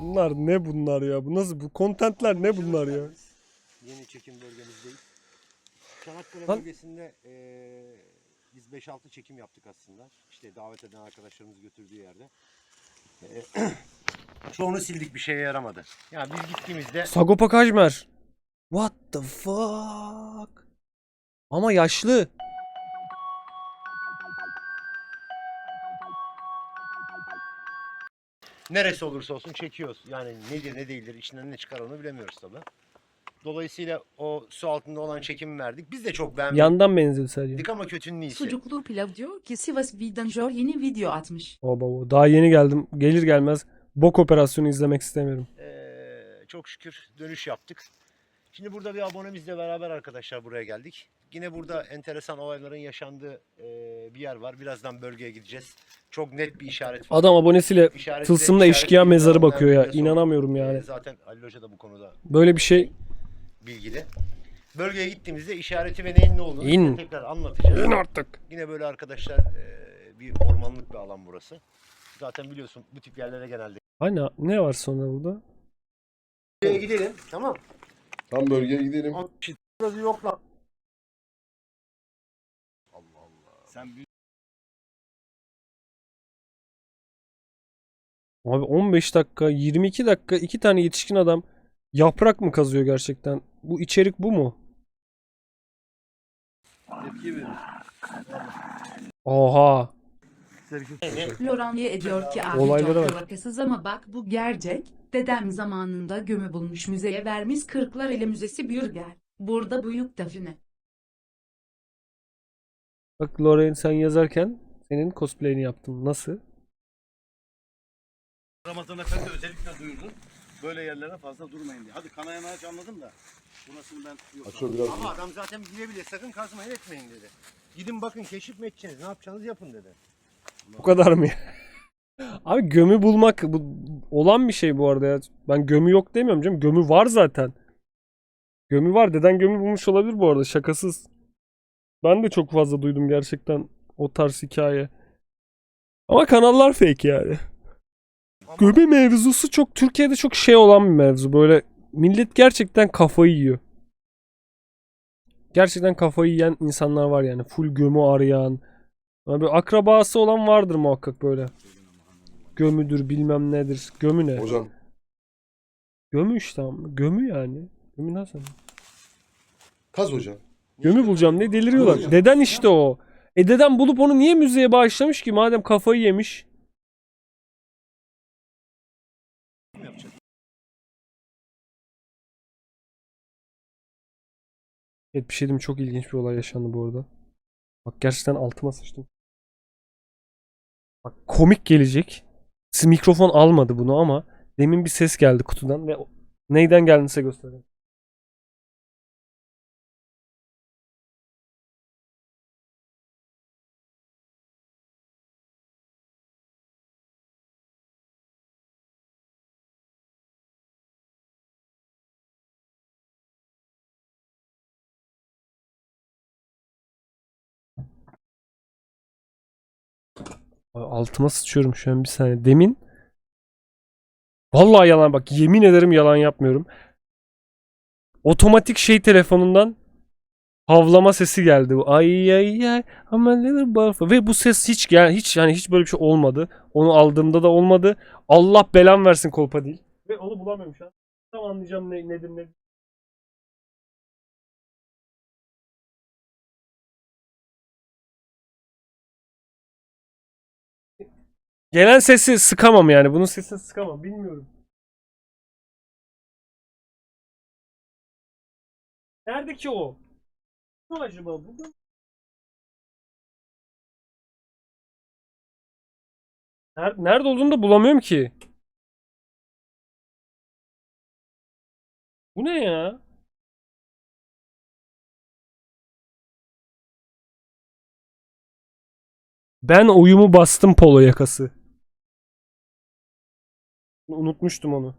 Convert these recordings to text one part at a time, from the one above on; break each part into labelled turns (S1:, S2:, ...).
S1: Bunlar ne bunlar ya? Bu nasıl bu kontentler ne bunlar ya?
S2: Yeni çekim bölgemizdeyiz. Çanakkale
S1: Lan-
S2: bölgesinde eee, biz 5-6 çekim yaptık aslında. İşte davet eden arkadaşlarımız götürdüğü yerde. Eee, Çoğunu sildik bir şeye yaramadı. Yani biz gittiğimizde
S1: Sagopa Kajmer. What the fuck? Ama yaşlı.
S2: Neresi olursa olsun çekiyoruz. Yani nedir ne değildir içinden ne çıkar onu bilemiyoruz tabi. Dolayısıyla o su altında olan çekimi verdik. Biz de çok beğenmedik
S1: Yandan benziyor sadece.
S2: ama kötünün iyisi.
S3: Sucuklu pilav diyor ki Sivas Vidancor yeni video atmış.
S1: Baba baba. Daha yeni geldim. Gelir gelmez bok operasyonu izlemek istemiyorum.
S2: Ee, çok şükür dönüş yaptık. Şimdi burada bir abonemizle beraber arkadaşlar buraya geldik. Yine burada enteresan olayların yaşandığı e, bir yer var. Birazdan bölgeye gideceğiz. Çok net bir işaret var.
S1: Adam abonesiyle tılsımla
S2: işaret
S1: eşkıya mezarı bakıyor ya.
S2: sonra,
S1: İnanamıyorum
S2: e,
S1: yani.
S2: zaten Ali Hoca da bu konuda
S1: Böyle bir şey.
S2: bilgili. Bölgeye gittiğimizde işareti ve neyin ne olduğunu
S1: İn.
S2: size tekrar anlatacağız.
S1: İn artık.
S2: Yine böyle arkadaşlar e, bir ormanlık bir alan burası. Zaten biliyorsun bu tip yerlere genelde.
S1: Hani ne var sonra burada?
S2: Buraya gidelim tamam.
S4: Tam bölgeye gidelim.
S2: Burası yok lan.
S1: Abi 15 dakika, 22 dakika iki tane yetişkin adam yaprak mı kazıyor gerçekten? Bu içerik bu mu? Oha.
S3: Floranye ediyor ki abi
S1: Olaylara
S3: çok
S1: bak.
S3: alakasız ama bak bu gerçek. Dedem zamanında gömü bulmuş müzeye vermiş Kırklareli Müzesi Bürger. Burada büyük define.
S1: Bak Lorraine sen yazarken senin cosplay'ini yaptım. Nasıl?
S5: Ramazan Efendi özellikle duyurdu. Böyle yerlere fazla durmayın diye. Hadi kanayan ağaç anladım da. Burasını ben yok.
S4: Açıyor biraz.
S2: Ama adam zaten bile bile sakın kazmayın etmeyin dedi. Gidin bakın keşif mi edeceksiniz ne yapacağınız yapın dedi.
S1: Bu kadar mı ya? Abi gömü bulmak bu olan bir şey bu arada ya. Ben gömü yok demiyorum canım. Gömü var zaten. Gömü var. Deden gömü bulmuş olabilir bu arada. Şakasız. Ben de çok fazla duydum gerçekten o tarz hikaye. Ama kanallar fake yani.
S2: Ama
S1: Gömü mevzusu çok Türkiye'de çok şey olan bir mevzu. Böyle millet gerçekten kafayı yiyor. Gerçekten kafayı yiyen insanlar var yani. Full gömü arayan. Abi akrabası olan vardır muhakkak böyle. Gömüdür bilmem nedir. Gömü ne?
S4: Hocam
S1: Gömü işte ama. Gömü yani. Gömü nasıl?
S4: kaz hocam.
S1: Gömü bulacağım diye deliriyorlar. Deden işte o. E deden bulup onu niye müzeye bağışlamış ki madem kafayı yemiş? Evet bir şey diyeyim çok ilginç bir olay yaşandı bu arada. Bak gerçekten altıma sıçtım. Bak komik gelecek. Siz mikrofon almadı bunu ama demin bir ses geldi kutudan ve neyden geldiğini size göstereyim. Altıma sıçıyorum şu an bir saniye. Demin Vallahi yalan bak yemin ederim yalan yapmıyorum. Otomatik şey telefonundan havlama sesi geldi. Bu Ay ay ay I'm a little butterfly. ve bu ses hiç gel hiç yani hiç böyle bir şey olmadı. Onu aldığımda da olmadı. Allah belam versin kolpa değil. Ve onu bulamıyorum şu an. Tam anlayacağım ne, nedir ne. Gelen sesi sıkamam yani. Bunun sesini sıkamam. Bilmiyorum. Nerede ki o? Ne acaba? Burada Nerede, nerede olduğunu da bulamıyorum ki. Bu ne ya? Ben oyumu bastım polo yakası. Unutmuştum onu.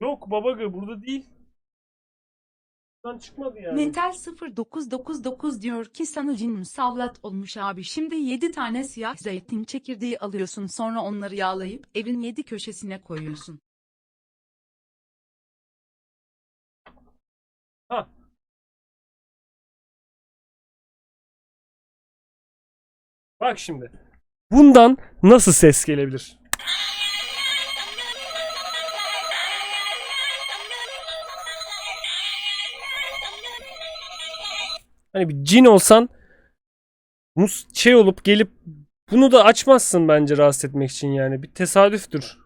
S1: Yok babagı burada değil. Buradan çıkmadı yani.
S3: Metal 0999 diyor ki sana cin musallat olmuş abi. Şimdi 7 tane siyah zeytin çekirdeği alıyorsun sonra onları yağlayıp evin 7 köşesine koyuyorsun.
S1: Ha. Bak şimdi. Bundan nasıl ses gelebilir? Hani bir cin olsan mus şey olup gelip bunu da açmazsın bence rahatsız etmek için yani. Bir tesadüftür.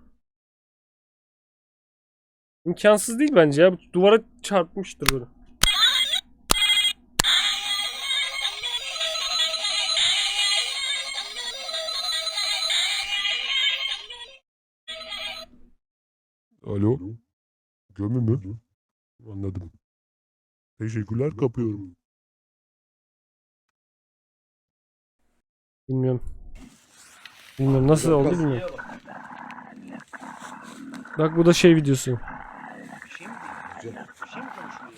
S1: İmkansız değil bence ya. Duvara çarpmıştır böyle.
S6: Alo. Gömü mü? Anladım. Teşekkürler kapıyorum.
S1: Bilmiyorum. Bilmiyorum nasıl oldu bilmiyorum. Bak bu da şey videosu.
S5: Bir şey mi diyor? Bir şey mi konuşuyor?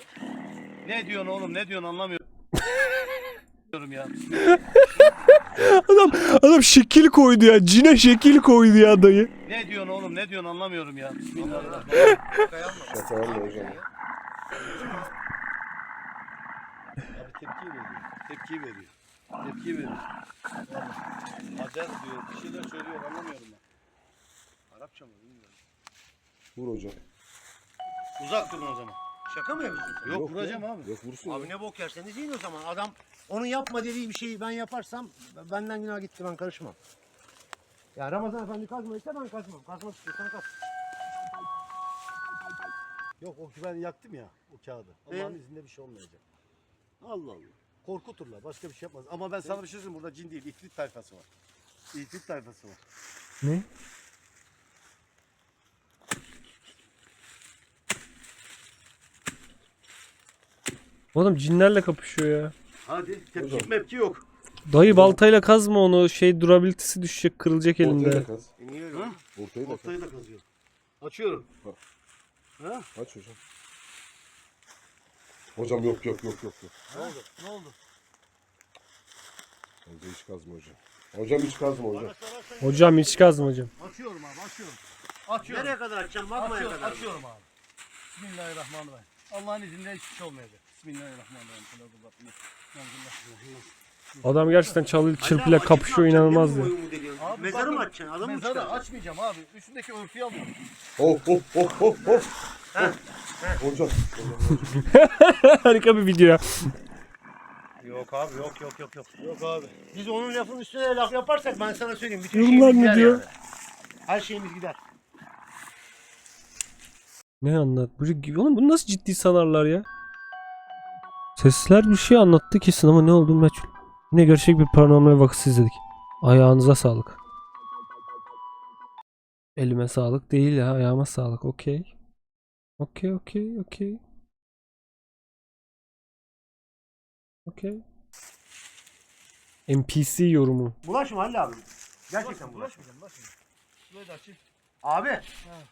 S5: Ne diyorsun oğlum ne diyorsun anlamıyorum. Diyorum ya.
S1: Adam adam şekil koydu ya. Cine şekil koydu ya dayı.
S5: Ne diyorsun oğlum ne diyorsun anlamıyorum ya.
S4: Hocam.
S5: Abi tepki veriyor. Tepki veriyor. Tepki. Vallahi. Azer diyor. Bir şeyler söylüyor anlamıyorum ben. Arapça mı bilmiyorum.
S4: Vur hocam.
S5: Uzak durun o zaman.
S2: Şaka mı yapıyorsun? sen?
S5: Yok, vuracağım
S4: ya.
S5: abi.
S4: Yok vursun.
S2: Abi
S4: ya.
S2: ne bok yerseniz yiyin o zaman. Adam onun yapma dediği bir şeyi ben yaparsam benden günah gitti ben karışmam. Ya Ramazan Efendi kazmayırsa ben kazmam. Kazmak istiyorsan kaz.
S5: Yok o ben yaktım ya o kağıdı. Allah'ın izniyle bir şey olmayacak. Allah Allah. Korkuturlar başka bir şey yapmaz. Ama ben sana bir şey söyleyeyim burada cin değil ifrit tayfası var. İfrit tayfası var.
S1: Ne? Oğlum cinlerle kapışıyor ya.
S5: Hadi tepki mepki yok.
S1: Dayı baltayla kazma onu. Şey durabilitesi düşecek, kırılacak
S4: Ortayı
S1: elinde.
S4: da kaz.
S2: E niye öyle?
S5: Ha?
S4: Ortayı da kaz.
S5: Ortayı da kazıyor. Açıyorum. Ha?
S4: Aç hocam. Hocam yok yok yok yok. yok.
S5: Ne oldu? Ne oldu?
S4: Hocam hiç kazma hocam. Hocam hiç kazma hocam.
S1: Hocam hiç kazma hocam.
S5: Açıyorum abi açıyorum. Açıyorum.
S2: Nereye kadar açacağım? Bakmaya
S5: Açıyorum,
S2: kadar.
S5: açıyorum abi. Bismillahirrahmanirrahim. Allah'ın izniyle hiçbir şey olmayacak. Bismillahirrahmanirrahim.
S1: Adam gerçekten çalı çırpıyla kapışıyor inanılmaz ya.
S5: Abi
S2: Mezarı
S5: bakın,
S2: mı açacaksın? Adam mı
S5: Mezarı
S2: çıkaracaksın?
S5: açmayacağım abi. Üstündeki örtüyü alıyorum.
S4: Hop hop hop hop hop. Hocam.
S1: Harika bir video ya.
S2: Yok abi yok yok yok yok.
S5: Yok abi.
S2: Biz onun lafın üstüne laf yaparsak ben sana söyleyeyim. Bütün
S1: Yorumlar
S2: şeyimiz
S1: ne
S2: gider
S1: diyor?
S2: yani. Her şeyimiz gider.
S1: Ne anlat? Bu- Oğlum bunu nasıl ciddi sanarlar ya? Sesler bir şey anlattı kesin ama ne oldu meçhul. Yine gerçek bir paranormal vakası izledik. Ayağınıza sağlık. Elime sağlık değil ya ayağıma sağlık okey. Okey okey okey. Okey. NPC yorumu.
S2: Bulaşma Halil abi. Gerçekten bulaşma.
S5: Şurayı da açayım.
S2: Abi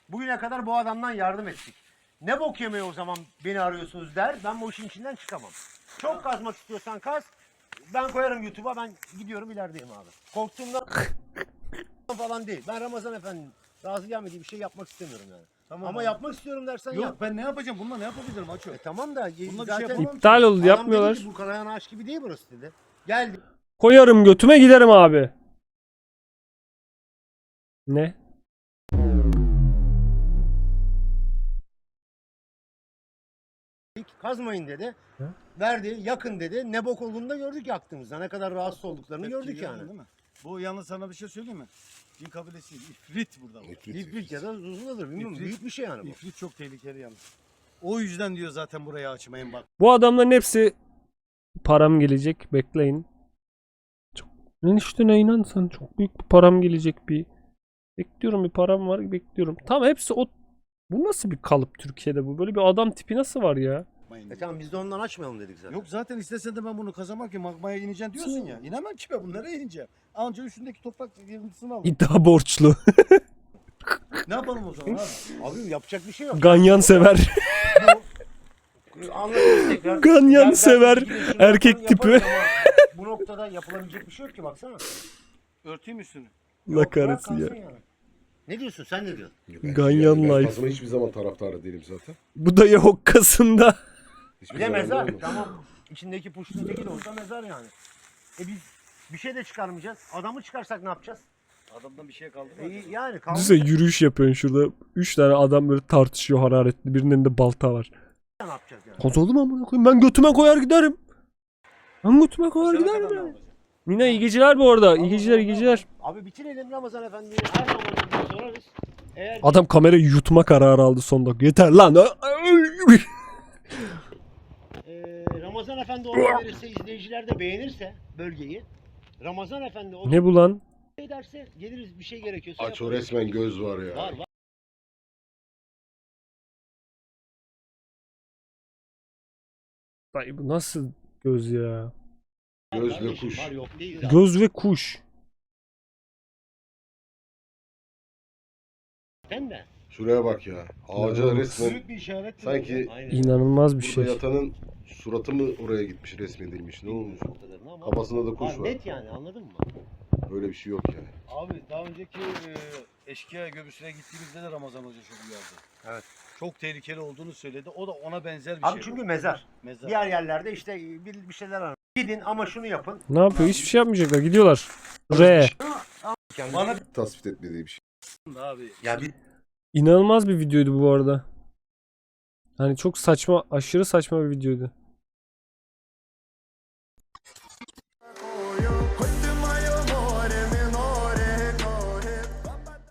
S2: bugüne kadar bu adamdan yardım ettik. Ne bok yemeği o zaman beni arıyorsunuz der. Ben bu işin içinden çıkamam. Çok kazmak istiyorsan kaz. Ben koyarım YouTube'a ben gidiyorum ilerideyim abi. Korktuğumda falan değil. Ben Ramazan Efendi'nin razı gelmediği bir şey yapmak istemiyorum yani.
S5: Tamam
S2: Ama
S5: abi.
S2: yapmak istiyorum dersen
S5: Yok
S2: yap.
S5: ben ne yapacağım? Bununla ne yapabilirim?
S2: E
S5: Açıyorum.
S2: tamam da
S5: bir şey
S2: zaten
S5: yapamam
S1: İptal oldu
S2: Adam
S1: yapmıyorlar.
S2: dedi ki, bu kanayan ağaç gibi değil burası dedi. Geldi.
S1: Koyarım götüme giderim abi. Ne?
S2: Kazmayın dedi.
S1: Hı?
S2: Verdi, yakın dedi. Ne bok olduğunu da gördük yaktığımızda. Ne kadar rahatsız olduklarını
S5: Tepki
S2: gördük
S5: gördün
S2: yani.
S5: Değil mi? Bu yalnız sana bir şey söyleyeyim mi? Cin kabilesi. İfrit burada. bu.
S4: İfrit,
S2: İfrit ya da uzundadır bilmiyorum.
S5: İfrit-
S2: Büyük bir şey yani bu.
S5: İfrit çok tehlikeli yalnız. O yüzden diyor zaten buraya açmayın bak.
S1: Bu adamların hepsi param gelecek bekleyin. Çok eniştene inan sen çok büyük bir param gelecek bir. Bekliyorum bir param var bekliyorum. Tamam hepsi o bu nasıl bir kalıp Türkiye'de bu? Böyle bir adam tipi nasıl var ya?
S5: Açmayın
S2: E tamam biz de ondan açmayalım dedik zaten.
S5: Yok zaten istesen de ben bunu kazamam ki magmaya ineceksin diyorsun ya. İnemem ki ben bunlara ineceğim. Anca üstündeki toprak yırtısını al.
S1: İddia borçlu.
S5: Ne yapalım o zaman abi?
S2: Abi yapacak bir şey yok.
S1: Ganyan sever.
S2: Anlatırız tekrar.
S1: Ganyan sever, erkek tipi.
S2: ama Bu noktada yapılabilecek bir şey yok ki baksana.
S5: Örteyim üstünü.
S1: La
S2: Yok, bırak
S1: ya.
S2: kalsın yani. Ne diyorsun sen ne diyorsun?
S1: Ganyan
S6: Ben
S1: life.
S6: kazma hiçbir zaman taraftarı değilim zaten.
S1: Bu da ya hokkasında.
S6: Hiçbir
S2: Bir de
S6: zaman
S2: mezar.
S6: olmaz.
S2: Tamam. İçindeki puştun teki de olsa mezar yani. E biz bir şey de çıkarmayacağız. Adamı çıkarsak ne yapacağız?
S5: Adamdan bir şey kaldı
S2: E,
S5: mı?
S2: yani kaldı.
S1: Düşünsene yürüyüş yapıyorsun şurada. Üç tane adam böyle tartışıyor hararetli. Birinin elinde balta var.
S2: ne yapacağız yani?
S1: Kaz oldu mu amına koyayım? Ben götüme koyar giderim. Ben götüme koyar
S5: Dışarı
S1: giderim
S5: kadar ne
S1: ya.
S5: yapacağız?
S1: Mina iyi geceler bu arada. İyi geceler iyi geceler.
S2: Abi bitirelim Ramazan Efendi'yi her Ramazan'da sorarız. Eğer
S1: Adam kamerayı yutma kararı aldı son dakika. Yeter lan.
S2: E, Ramazan Efendi onu verirse, izleyiciler de beğenirse bölgeyi. Ramazan Efendi o
S1: ne bu lan?
S2: şey derse geliriz bir şey gerekiyorsa
S6: Aç o
S2: yaparız.
S6: resmen göz var ya.
S2: Var var.
S1: Dayı bu nasıl göz ya?
S6: Göz ve
S2: kardeşim,
S6: kuş.
S2: Var yok değil.
S1: Göz ve kuş.
S2: Sen de.
S6: Şuraya bak ya. Ağaca resmen
S2: Büyük bir işaret.
S6: Sanki
S2: Aynen.
S1: İnanılmaz bir
S6: burada
S1: şey.
S6: yatanın suratı mı oraya gitmiş resmedilmiş. Ne olmuş?
S2: Kadarını ama
S6: Kafasında da kuş
S2: var,
S6: var.
S2: Net yani anladın mı?
S6: Öyle bir şey yok yani.
S5: Abi daha önceki e, eşkıya göbüsüne gittiğimizde de Ramazan Hoca çok uyardı.
S2: Evet.
S5: Çok tehlikeli olduğunu söyledi. O da ona benzer bir
S2: Abi
S5: şey.
S2: çünkü mezar.
S5: Mezar.
S2: Diğer yerlerde işte bir, bir şeyler var. Gidin ama şunu yapın.
S1: Ne yapıyor? Hiçbir şey yapmayacaklar. Gidiyorlar. R.
S5: Bana
S6: Tasvip etmediği bir şey.
S5: bir abi.
S2: Ya bir
S1: İnanılmaz bir videoydu bu arada. Hani çok saçma, aşırı saçma bir videoydu.